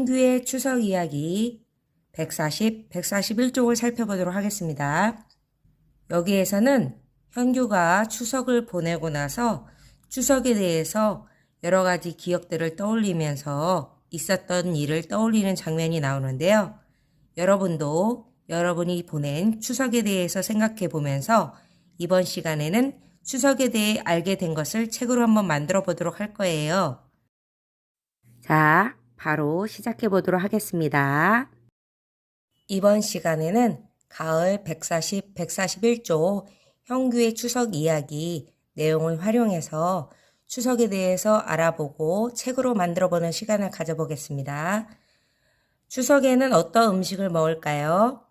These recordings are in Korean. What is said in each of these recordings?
현규의 추석 이야기 140, 141쪽을 살펴보도록 하겠습니다. 여기에서는 현규가 추석을 보내고 나서 추석에 대해서 여러 가지 기억들을 떠올리면서 있었던 일을 떠올리는 장면이 나오는데요. 여러분도 여러분이 보낸 추석에 대해서 생각해 보면서 이번 시간에는 추석에 대해 알게 된 것을 책으로 한번 만들어 보도록 할 거예요. 자, 바로 시작해 보도록 하겠습니다. 이번 시간에는 가을 140, 141조 형규의 추석 이야기 내용을 활용해서 추석에 대해서 알아보고 책으로 만들어 보는 시간을 가져보겠습니다. 추석에는 어떤 음식을 먹을까요?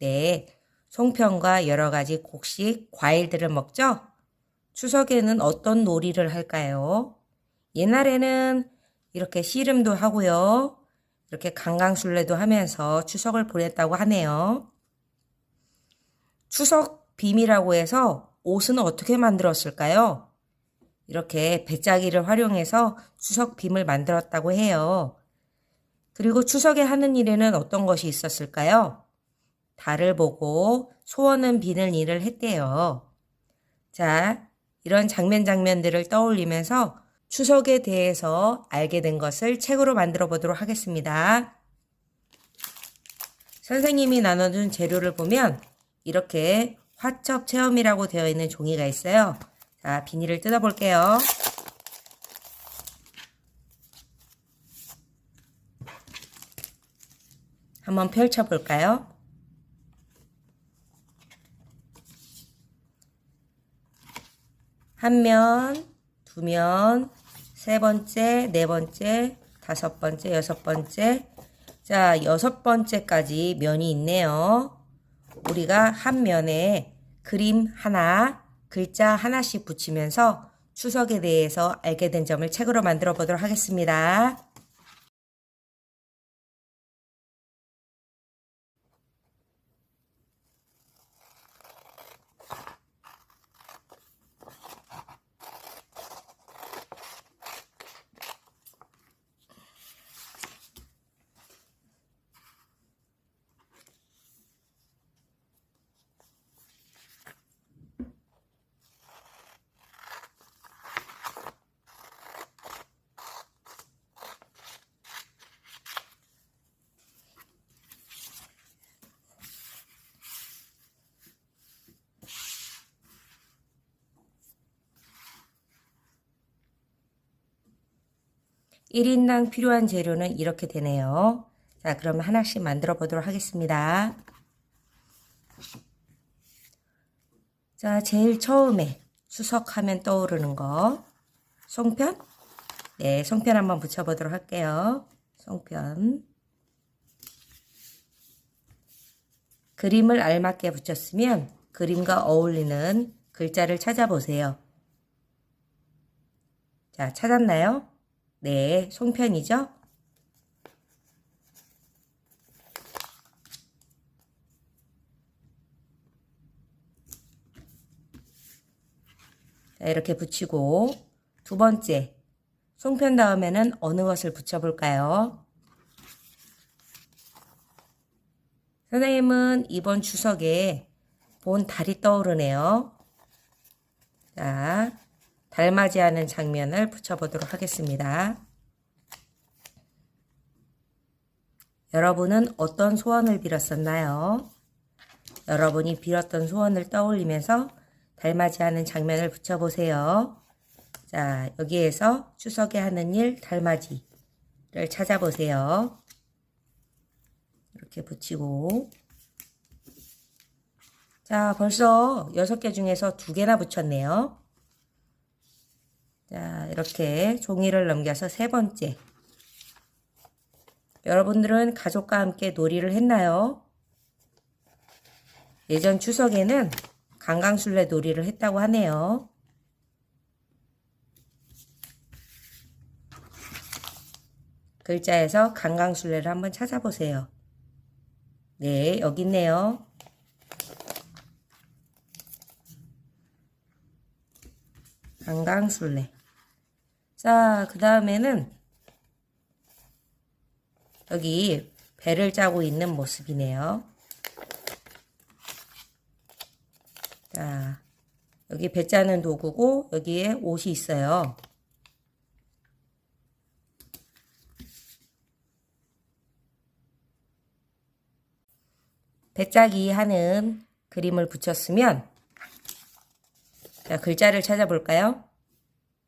네, 송편과 여러 가지 곡식, 과일들을 먹죠? 추석에는 어떤 놀이를 할까요? 옛날에는 이렇게 씨름도 하고요. 이렇게 강강술래도 하면서 추석을 보냈다고 하네요. 추석 빔이라고 해서 옷은 어떻게 만들었을까요? 이렇게 배짜기를 활용해서 추석 빔을 만들었다고 해요. 그리고 추석에 하는 일에는 어떤 것이 있었을까요? 달을 보고 소원은 비는 일을 했대요. 자, 이런 장면 장면들을 떠올리면서 추석에 대해서 알게 된 것을 책으로 만들어 보도록 하겠습니다. 선생님이 나눠준 재료를 보면 이렇게 화첩 체험이라고 되어 있는 종이가 있어요. 자, 비닐을 뜯어 볼게요. 한번 펼쳐 볼까요? 한 면, 두 면, 세 번째, 네 번째, 다섯 번째, 여섯 번째. 자, 여섯 번째까지 면이 있네요. 우리가 한 면에 그림 하나, 글자 하나씩 붙이면서 추석에 대해서 알게 된 점을 책으로 만들어 보도록 하겠습니다. 일인당 필요한 재료는 이렇게 되네요. 자, 그러면 하나씩 만들어 보도록 하겠습니다. 자, 제일 처음에 수석하면 떠오르는 거. 송편? 네, 송편 한번 붙여보도록 할게요. 송편. 그림을 알맞게 붙였으면 그림과 어울리는 글자를 찾아보세요. 자, 찾았나요? 네, 송편이죠? 자, 이렇게 붙이고 두 번째 송편 다음에는 어느 것을 붙여볼까요? 선생님은 이번 추석에 본 달이 떠오르네요. 자, 달맞이하는 장면을 붙여보도록 하겠습니다. 여러분은 어떤 소원을 빌었었나요? 여러분이 빌었던 소원을 떠올리면서 달맞이하는 장면을 붙여보세요. 자, 여기에서 추석에 하는 일 달맞이를 찾아보세요. 이렇게 붙이고 자, 벌써 6개 중에서 2개나 붙였네요. 자, 이렇게 종이를 넘겨서 세 번째. 여러분들은 가족과 함께 놀이를 했나요? 예전 추석에는 강강술래 놀이를 했다고 하네요. 글자에서 강강술래를 한번 찾아보세요. 네, 여기 있네요. 강강술래. 자, 그 다음에는 여기 배를 짜고 있는 모습이네요. 자, 여기 배 짜는 도구고 여기에 옷이 있어요. 배짜기 하는 그림을 붙였으면 자, 글자를 찾아볼까요?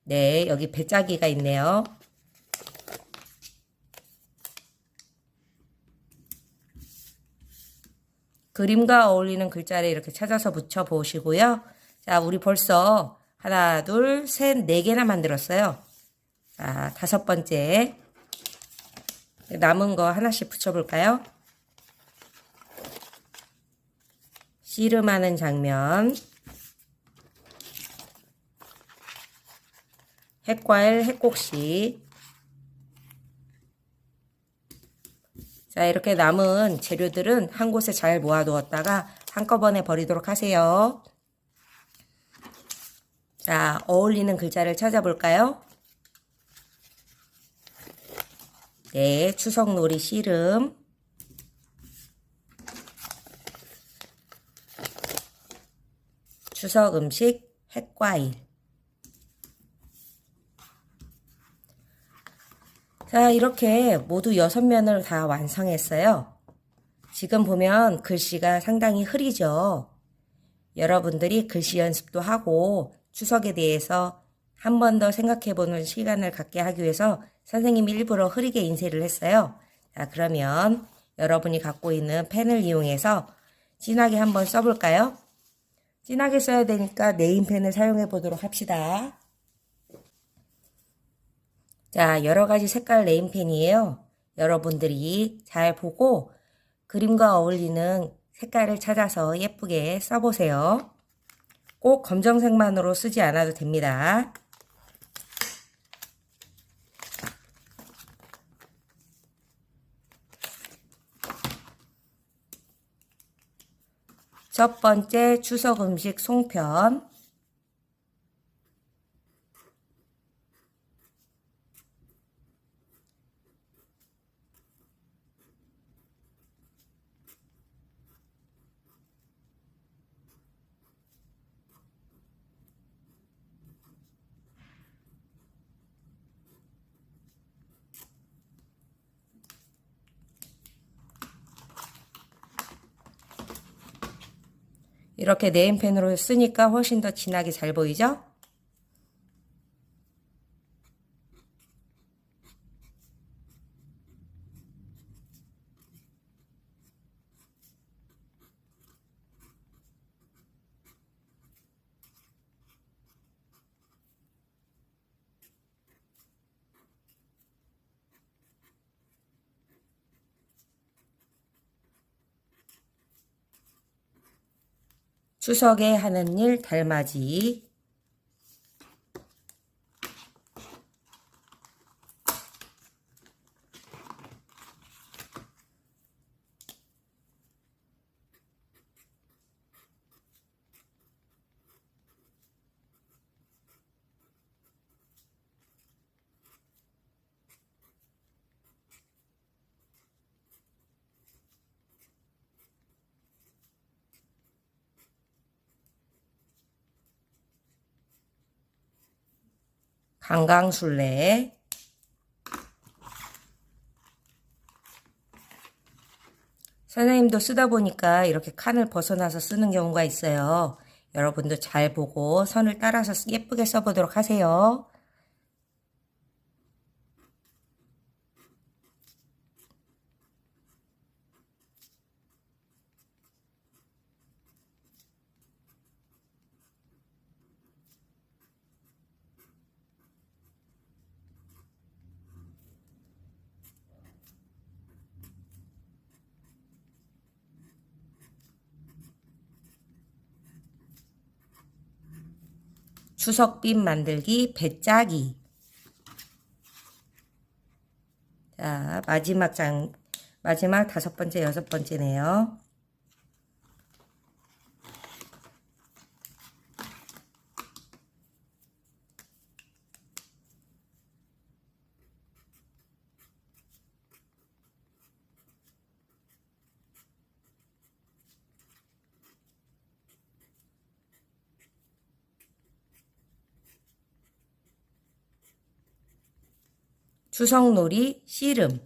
네, 여기 배짜기가 있네요. 그림과 어울리는 글자를 이렇게 찾아서 붙여 보시고요. 자, 우리 벌써 하나, 둘, 셋, 네 개나 만들었어요. 자, 다섯 번째. 남은 거 하나씩 붙여볼까요? 씨름하는 장면. 핵과일, 핵곡시. 자, 이렇게 남은 재료들은 한 곳에 잘 모아두었다가 한꺼번에 버리도록 하세요. 자, 어울리는 글자를 찾아볼까요? 네, 추석놀이 씨름. 추석 음식 핵과일. 자, 이렇게 모두 여섯 면을 다 완성했어요. 지금 보면 글씨가 상당히 흐리죠. 여러분들이 글씨 연습도 하고 추석에 대해서 한 번 더 생각해 보는 시간을 갖게 하기 위해서 선생님이 일부러 흐리게 인쇄를 했어요. 자, 그러면 여러분이 갖고 있는 펜을 이용해서 진하게 한번 써볼까요? 진하게 써야 되니까 네임펜을 사용해 보도록 합시다. 자, 여러 가지 색깔 네임펜이에요. 여러분들이 잘 보고 그림과 어울리는 색깔을 찾아서 예쁘게 써보세요. 꼭 검정색만으로 쓰지 않아도 됩니다. 첫 번째 추석 음식 송편. 이렇게 네임펜으로 쓰니까 훨씬 더 진하게 잘 보이죠? 추석에 하는 일 달맞이 강강술래 선생님도 쓰다 보니까 이렇게 칸을 벗어나서 쓰는 경우가 있어요. 여러분도 잘 보고 선을 따라서 예쁘게 써보도록 하세요. 추석빔 만들기 배짜기 자 마지막 장 마지막 다섯 번째 여섯 번째네요. 추석놀이 씨름.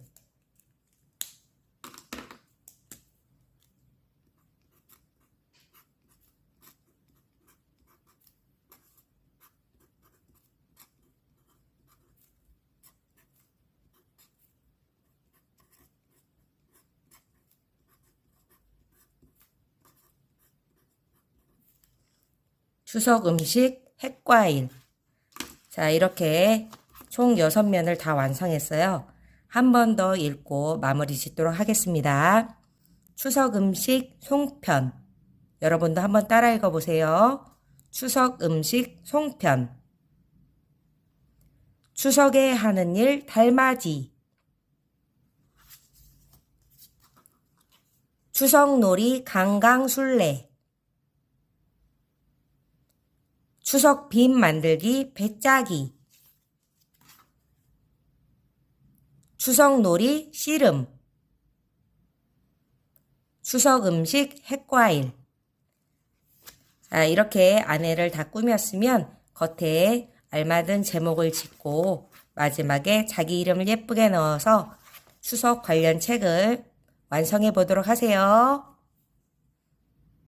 추석 음식 핵과일. 자, 이렇게 총 6면을 다 완성했어요. 한 번 더 읽고 마무리 짓도록 하겠습니다. 추석 음식 송편. 여러분도 한번 따라 읽어보세요. 추석 음식 송편. 추석에 하는 일 달맞이. 추석놀이 강강술래. 추석 빔 만들기 배짜기 추석놀이 씨름 추석 음식 핵과일 자, 이렇게 안에를 다 꾸몄으면 겉에 알맞은 제목을 짓고 마지막에 자기 이름을 예쁘게 넣어서 추석 관련 책을 완성해 보도록 하세요.